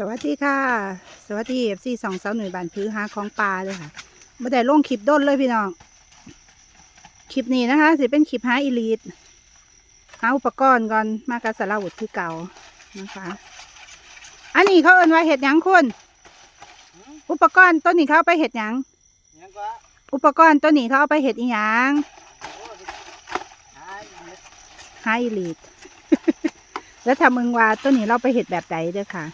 สวัสดีค่ะ สวัสดีเอฟซีสองสาวหน่วยบานพื้หาของปลาเลยค่ะไม่ได้ลงคลิปด้นเลยพี่น้อง คลิปนี้นะคะสิเป็นคลิปหาอีลีดหาอุปกรณ์ก่อนมากระสารวุธคือเก่านะคะ อันนี้เขาเอินว่าเห็ดหยังคุณอุปกรณ์ต้นนี้เขาเอาไปเห็ดหยังยังก็อุปกรณ์ต้นนี้เขาเอาไปเห็ดอีหยังหาอีกหาอีลีด แล้วถ้ามึงว่าต้นนี้เราไปเห็ดแบบใดเด้อค่ะ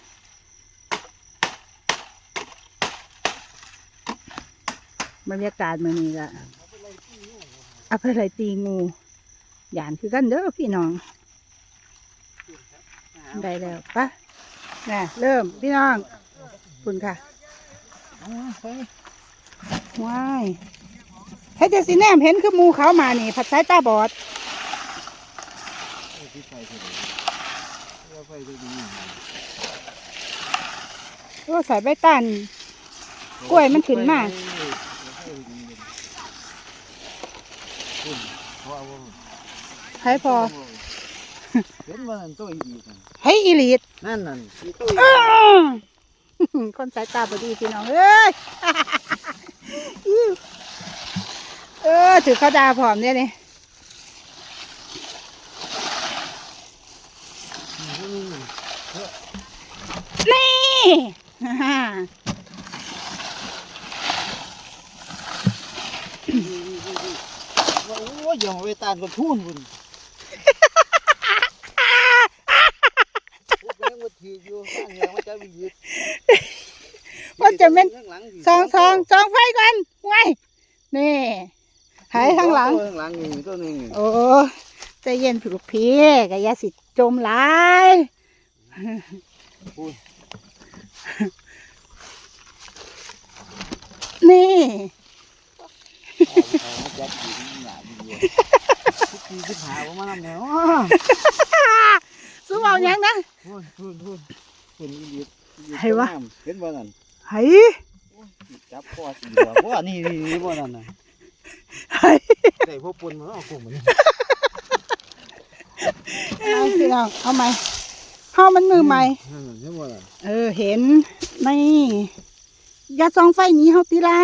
บรรยากาศมือนี้ละเอาไปเลยตีงูหยานคือกันเด้อพี่น้องได้แล้วปะน่ะเริ่มพี่น้องคุณค่ะเอาไปว้ายให้เจสิแนมเห็นคือมูเขามานี่ ผัดสายตาบอดเอาที่ไปเถอะเอาไปดูดีโอ้ใส่ใบตันกล้วยมันขึ้นมาคุ ณเพราะว่าให้พอเห็นว่านั่นตัวอีกนั่นให้อีลีดนั่นนั่นที่ตัวอีกอื้อคนสายตาบอดีพี่น้องเอ้ยอิ๊วเออถือเขาดาผอมเนี่ยนี่นี่ ฮ่า ว่าโอ้ยยองเวตาลก็ทุ่นคุณพวกแม่งมาถืออยู่ข้างยังมันจะมียึดว่าจะเป็นสองสองสองไฟกันไว้นี่หายข้างหลังข้างหลังนี่ตัวนึงนี่โอ้ใจเย็นถูกพี่กะยาสิจมหลายนี่ เอาเอามาจับอยู่ที่หน้าอยู่เดียวทุกทีที่หาว่ามันทำแนวสู้เอาหยังนะพูดพูดพูดพูดอีหลีอีหลีให้วะตัวงามเห็นบ่นั่นเฮ้ยจับคอสีเหลืองว่านี่นี่นี่บ่นั่นน่ะเฮ้ยได้พวกปุ่นมาเอากลุ่มมันเอาพี่น้องเอาไหมเฮามันมือใหม่ นั่นน่ะเห็นบ่นั่นเออเห็นนี่อย่าส่องไฟหนี้เฮาตีลา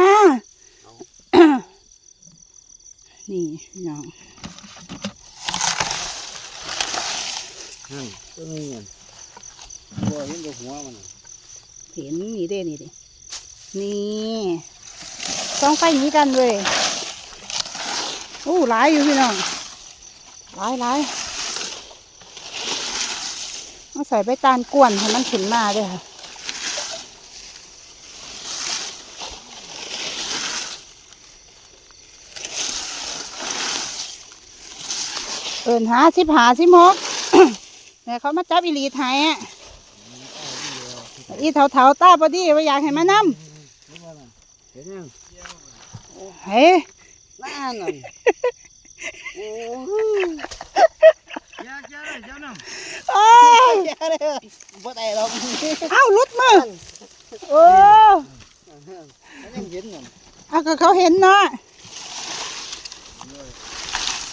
นี่พี่น้อง นั่นตัวนี้นั่นบ่เห็นแต่หัวมันน่ะเห็นนี่เด้นี่เด้นี่ส่องไฟหนี้กันเลยโอ้หลายอยู่พี่น้องหลายหลายเอาใส่ใบตาลกวนให้มันขึ้นมาเด้วยค่ะเอินหาสิบหาสิบหก แต่เขามาจับอีหลีไทยอะอีเถาเถาๆตาบอดีว่าอยากให้มานเห็นบ่นั่นเห็นยังำเฮ้ยนั่นน่ะโอ้ยอย่าอย่าเลยเจ้าน้ำโอ้ยอย่าเลยบ่ได้หรอกเอ้าลุดมือโอ้มันยังเห็นนั่นเอาก็เขาเห็นเนาะ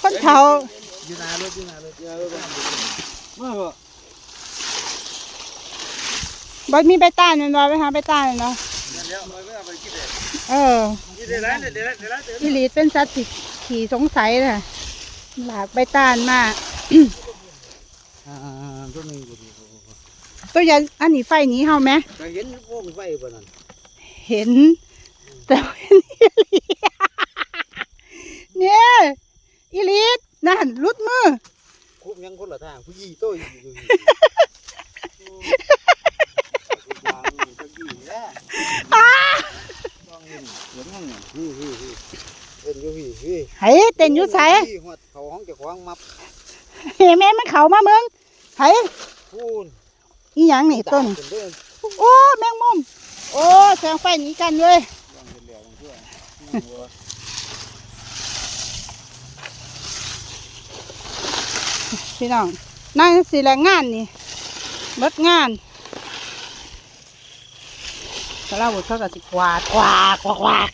คนเถาอยู่หน้ารถอยู่หน้ารถ อยู่หน้ารถมาบ่บอมีใบตาลนั่นบ่ไปหาใบตานั่นเนาะเดี๋ยวมาเอาไปกินเด้เออกินได้แล้วเดี๋ยวแล้วเดี๋ยวแล้วเดี๋ยวอีหลีเป็นสัตว์ที่ขี่สงสัยน่ะหลากใบตาลมาอ่าตัวนี้บ่ดีตัวยันอันนี้ไฟหนี้เฮาไหมเห็นวงไฟบ่นั่นเห็น แต่ว่าอีลีเนี่ยอีหลีนั่นลุดมือ บยังคนละทางผู้ยี่โตอยู่อยู่วางตะกี้แล้ววางเงินเห็นมั้งเนี่ยฮือฮือฮือเอ็นอยู่พี่พี่ไห้เต้นอยู่ไสหัวเขาห้องเจ้าของมับเฮ้แม่มันเข้ามาเมืองไห้พูนอีหยังนี่ต้นเดินโอ้แมงมุม โอ้แสงไฟหนีกันเลย วางเป็นเหลี่ยมเพี่น้องนั่งสิแรงงานนี่เบิดงานก็เล่าบุตรเขาก็สิกวาดกวาดกวาดกวาด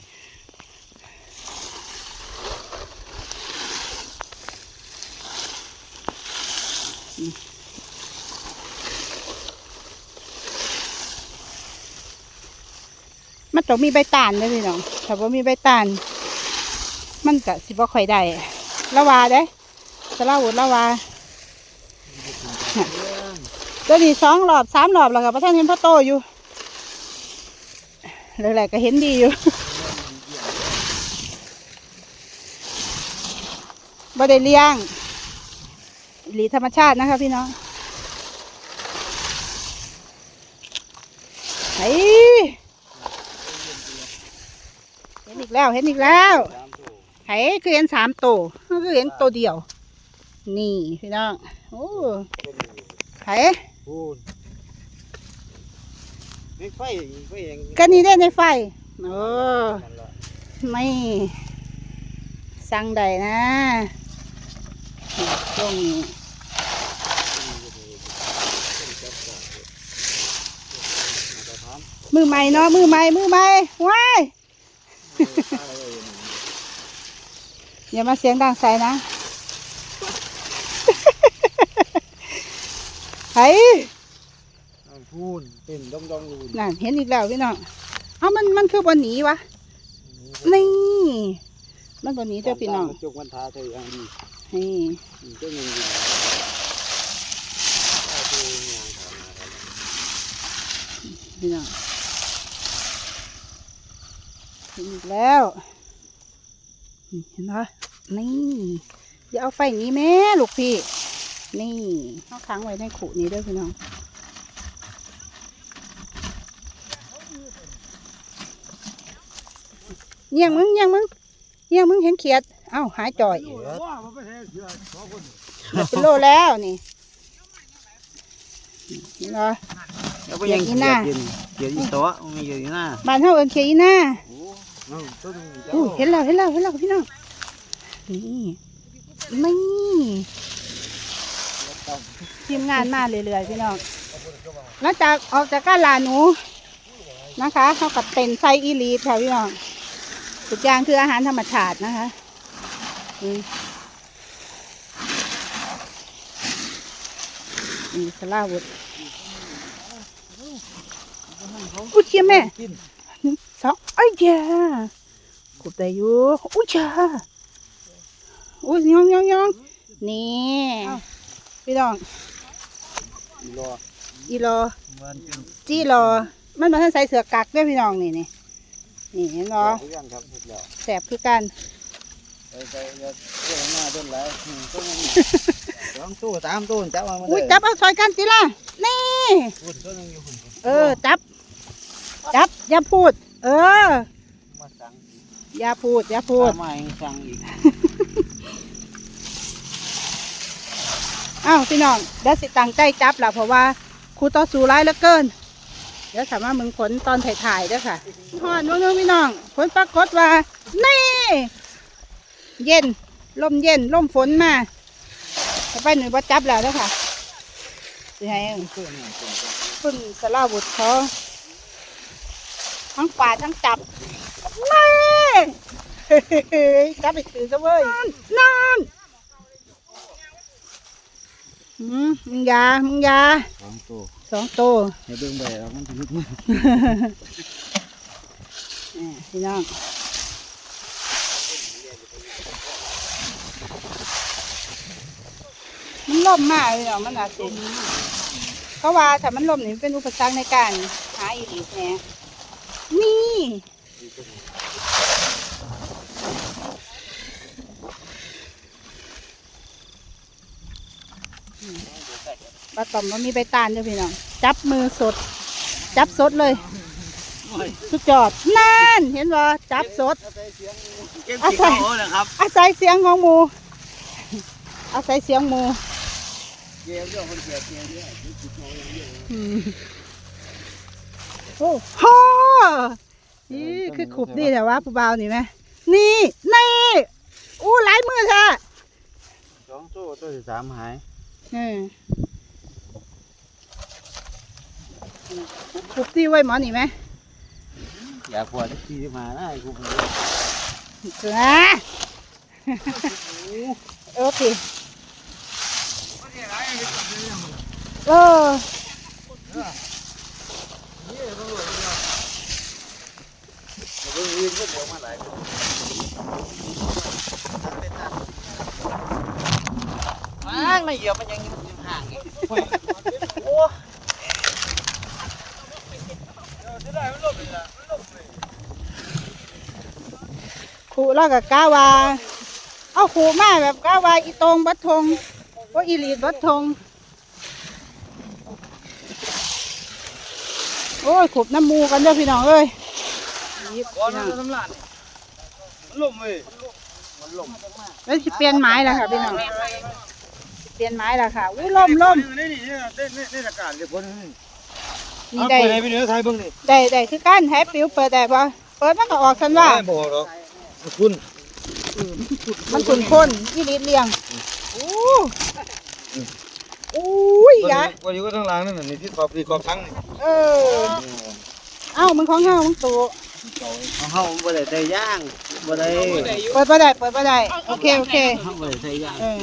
มันต้องมีใบตาลเด้อพี่น้องถ้าว่ามีใบตาลมันก็สิบ่ค่อยได้ละวาเด้สลาวุธละวา ตัวนี้สองรอบสามรอบแล้วก็พระท่านเห็นพ่อโตอยู่เลายแหละก็เห็นดีอยู่บ่ได้เลี้ยงหลีธรรมชาตินะคะพี่น้องไอ้เห็นอีกแล้วเห็นอีกแล้วไห้คือเห็นสามตัวมันคือเห็นตัวเดียว นี่พี่น้องโอ้ไห้ พูนไม่ไฟไฟอย่างก็นี่ได้ในไฟโอ้นั่นล่ะไม่สั่งใดนะช่วงนี้มือใหม่เนาะมือใหม่มือใหม่ว้ายอย่ามาเสียงดังใส่นะ ไห้พูนเป็นดองดองรูนนั่นเห็นอีกแล้วพี่น้องเอามันมันคือบนหนีวะนี่ มันบนหนีเจ้าพี่น้องจกมันทาเธออย่างดีนี่เจ้าเงินอยู่เอาตัวเองอย่างทำมาครับพี่น้องเห็นอีกแล้วนี่เห็นไหมนี่อย่าเอาไฟหนี้แม่ลูกพี่ นี่เอาค้างไว้ในขุนี้เด้วยพี่น้องเยี่ยงมึงเยี่ยงมึงเยี่ยงมึงเห็นเขียด เอ้าหายจ่อยว้ามันไม่ใช่เสือสองคนเป็นโลแล้วนี่นี่เนาะแล้วก็ยังเกียรติหน้าเกียรติเกียรติอีโต๊ะมีเกียรติหน้าบ้านเฮาเอิ้นเขียดอีหน้าโอ้นั่นต้นนี้จ้าอู้เห็นแล้วเห็นแล้วเห็นแล้วพี่น้องนี่นี่ ทีมงานมาเรื่อยๆพี่น้องหลังจากออกจากก้ารลาหนูนะคะเขากับเต็นไซอีลีทค่ะพี่น้องทุกอย่างคืออาหารธรรมชาตินะคะอืมนี่สลาวุธอุ้ยเชี่ยแม่หนึ่งสองไอ้ยยากูได้อยู่อุ้ยจ้าอุ้ยยองยองยองนี่ พี่น้อง อีรออีรอมันเป็นจี้รอ มันมาท่านใส่เสือกักด้วยพี่น้องนี่นี่นี่เห็นบ่ทุกอย่างครับทุกอย่างแสบคือกันไปไปอย่าเรื่องหน้าต้นไหลอืมต้นนี้สองตู้สามตู้จับมาอุ้ยจับเอาซอยกันสิล่ะนี่พุ่นต้นนึงอยู่พุ่นเออ จับ จับ อย่าพูด เออ มาสั่งอย่าพูด อย่าพูด มาเองสั่งอีก อ้าวพี่น้องเดี๋ยวสิตังใจจับล่ะเพราะว่าครูต่อสู้ร้ายเหลือเกิน เดี๋ยวสามารถมึงผลตอนถ่ายๆเด้วยค่ะฮอนน้องพี่น้องผลปรากฏว่า นี่ เย็นลมเย็นลมฝนมาต่อไปหนูว่าจับแล้วด้อค่ะสิให้ตู้นี่ต้นก็พึ่งสลาบุตรเขาทั้งป่าทั้งจับนี่จับไปถือซะเว้ยนั่น อืมมึงอยามึงอยาสองตู้สองตัวให้เบิ่งไปแล้วมันจะลึกมากนี่พี่น้องมันล่มมากเลยเนาะมันอาจสิเขาว่าถ้ามันล่มนี่มันเป็นอุปสรรคในการหาอีกแน่นี่ ปลาต่อมมันมีใบตาลด้วยพี่น้อง จับมือสด จับสดเลย สุดยอดนั่นเห็นบ่จับสด เก็บขี้เขาเลยครับอาศัยเสียงของหมู อาศัยเสียงหมูเกี่ยวเรื่องคนเกี่ยวเกี่ยวเนี่ยอืมโอ้โหนี่คือขุบดีแต่ว่าผู้บ่าวนี่ไหมนี่นี่อู้หลายมือค่ะ สองตู้ตู้ที่สามหาย อืมขุบดีไว้หมอนี่ไหมอยากปวดที่ที่มานะไอ้กูมันเสือโอเคเออก็เดี๋ยวมานไม่เหยียบมันยังยังห่างอีกโอ้ครูแล้วก็ก้าวา เอาครูมาแบบก้าวาอีตรงบัดทงว่าอีลีดบัดทง โอ้ยขบน้ำมูกันเด้อพี่น้องเอ้ยก้อนน้ำลายมันลมเว้ยมันลมแล้วสิเปลี่ยนไม้แล้วค่ะพี่น้อง เปลี่ยนไม้แล้วค่ะอุ้ยล่มล่มนี่นี่นี่นี่นี่อากาศเดี๋ยวคนนี่นี่ได้ไปไหนไปเหนือไทยเบิ่งนี่ได้ได้คือการแฮปปิ้วเปิดได้ปะเปิดมันก็ออกสันว่าไม่บอกหรอกคุณมันขุนข้นอีหลีดเลี้ยงอู้อุ้ยยะวันนี้ก็ทั้งหลังนั่นน่ะนี่ที่ขอบที่ขอบทั้งนี่เออเอ้ามึงของเฮามึงตัวของเฮาบ่ได้ได้ย่างบ่ได้เปิดบ่ได้เปิดบ่ได้โอเคโอเคเฮาบ่ได้ได้ย่างเออ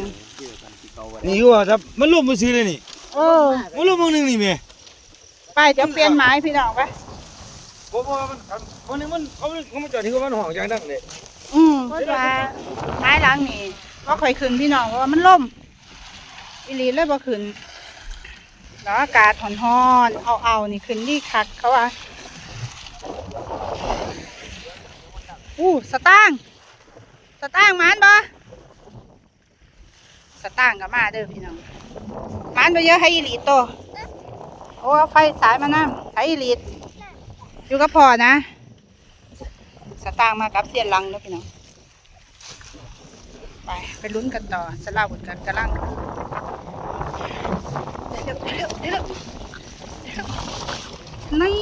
นี่คือว่าครับมันล่มมาซื้อเลยนี่เออมันล่มมึงนึงนี่แม่ไปเดี๋ยวเปลี่ยนไม้พี่น้องไปบ่บ่มันวันนึงมันเขาเขามาจอดที่ว่ามันห้องอย่างดังเลยอืมเพราะว่าไม้หล้างนี่ก็ค่อยขึ้นพี่น้องเพราะว่ามันล่มอีหลีเลยบ่ขึ้นแล้วอากาศหอนๆเอาๆนี่ขึ้นดีคักเขาว่าอู้สตางค์สตางค์หมานบ่ สตางค์ก็มาเด้อพี่น้องมานบ่เยอะให้อีหลีโตโอ้ไฟสายมานํให้อีหลีอยู่กับพ่อนะ สตางค์มากับเสียนหลังเด้อพี่น้องไปไปลุ้นกันต่อสลาบุญกันกระลังเดี๋ยวเดี๋ยวเดี๋ยวเดี๋ยวนี่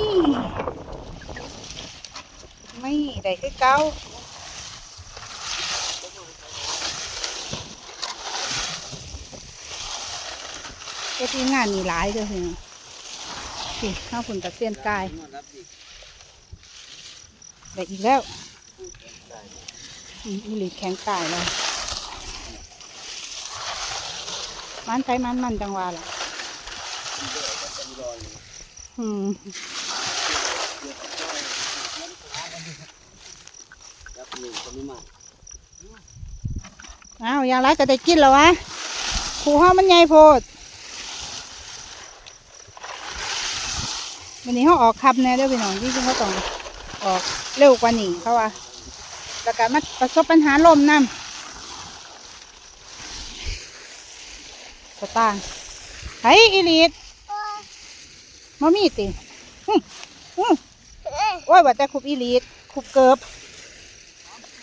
นี่ได้คือเก้า เจ้าที่งานนี่หลายเด้อพี่น้องสิข้าวฝุ่นตะเสียนกายได้อีกแล้วมีหลีแข็งกายเลยมันไปมันมันจังหวะล่ะอืมอ้าวอยางไรก็ได้กินแล้ววะครูห้ามันใหญ่โพด วันนี้เขาออกคับแน่เด้อพี่น้องที่จริงเขาต้องออกเร็วกว่านี้เขาว่าแล้วก็มาประสบปัญหาลมน้ำสตางค์ไห้อีลีดมามีติหึหึโอ้ยว่าแต่คุบอีลีดคุบเกิบ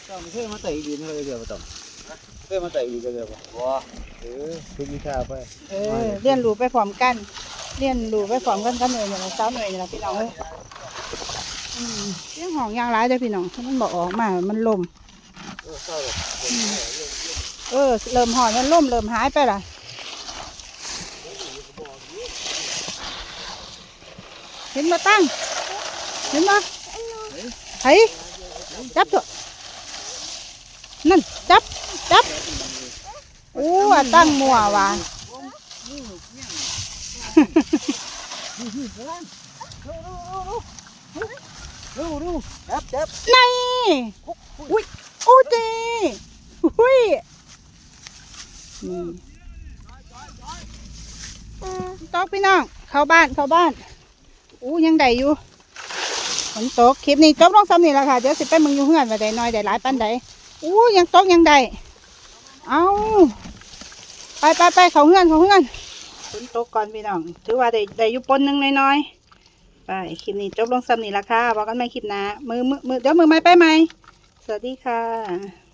ต้องเคยมาไต่ดินเลยเดี๋ยวบ่ต้องเคยมาไต่ดินเลยบ่บ่เออคือวิชาไปเออเรียนรู้ไปพร้อมกัน เรียนรู้ไปพร้อมกันกันเลยเนี่ยนะสาวหน่วยเนี่ยนะพี่น้องเอ้ยอืมเรื่องของยางร้ายเด้อพี่น้องถ้ามันบอกออกมามันลมเออเศร้าเลยเออเริ่มหอนมันล่มเริ่มหายไปล่ะเห็นมาตั้งเห็นมาไห้จับเถอะนั่นจับจับอู้ว่าตั้งมัวว่ะ ดูดูจับจับนี่อุ้ยโอ้เจอุ้ยนี่ตอกพี่น้อง เข้าบ้านเข้าบ้าน อู้ยังได้อยู่ฝนตกคลิปนี้จบลงซ้ำนี่แหละค่ะ เดี๋ยวสิไปมึงอยู่เฮือนว่าได้น้อยได้หลายปันใดอู้ยังตกยังได้ เอาไปไปไปเขาเฮือนเขาเฮือน ฝนตกก่อนพี่น้อง ถือว่าได้ได้อยู่ปนหนึ่งน้อยๆ ไปคลิปนี้จบลงซ้ำนี่ละค่ะบอกกันใหม่คลิปหนะมือมือมือเดี๋ยวมือไม่ไปไหมสวัสดีค่ะ